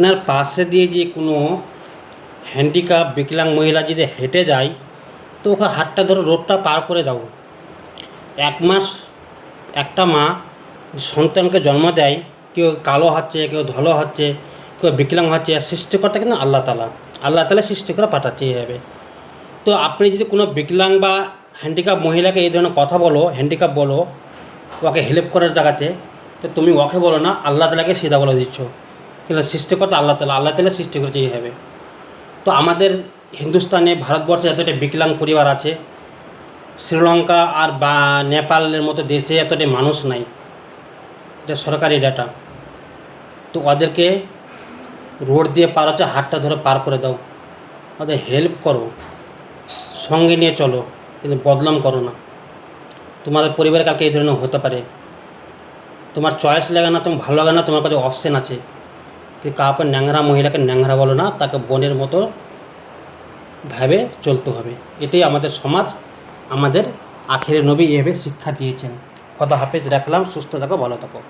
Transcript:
আপনার পাশে দিয়ে যে কোনো হ্যান্ডিক্যাপ বিকলাং মহিলা যদি হেঁটে যায়, তো ওকে হাতটা ধরে রোডটা পার করে দাও। এক মাস একটা মা সন্তানকে জন্ম দেয়, কেউ কালো হচ্ছে, কেউ ধলো হচ্ছে, কেউ বিকলাং হচ্ছে সৃষ্টিকর্তা কিন্তু আল্লাহ তালা আল্লাহ তালা সৃষ্টি করে পাঠাচ্ছে এইভাবে। তো আপনি যদি কোনো বিকলাং বা হ্যান্ডিক্যাপ মহিলাকে এই ধরনের কথা বলো হ্যান্ডিক্যাপ বলো, ওকে হেল্প করার জায়গাতে, তো তুমি ওকে বলো না, আল্লাহ তালাকে সিধা বলে দিচ্ছ। কিন্তু সৃষ্টিকর্তা আল্লাহ তালা আল্লাহ তালা সৃষ্টি করেছে এইভাবে তো আমাদের হিন্দুস্তানে, ভারতবর্ষে এতটা বিকলাং পরিবার আছে। শ্রীলঙ্কা আর বা, নেপালের মতো দেশে এতটা মানুষ নাই। এটা সরকারি ডাটা তো ওদেরকে রোড দিয়ে পার হচ্ছে, হাতটা ধরে পার করে দাও। ওদের হেল্প করো। সঙ্গে নিয়ে চলো, কিন্তু বদনাম করো না। তোমাদের পরিবারে কালকে এই ধরনের হতে পারে। তোমার চয়েস লাগে না, তোমার ভালো লাগে না, তোমার কাছে অপশন আছে। কি কাউকে ন্যাংরা মহিলাকে ন্যাংরা বলো না তাকে বোনের মতো ভাবে চলতে হবে এটাই আমাদের সমাজ আমাদের আখেরে নবী এভাবে শিক্ষা দিয়েছেন কথা হাফেজ রাখলাম সুস্থ থাকো ভালো থাকো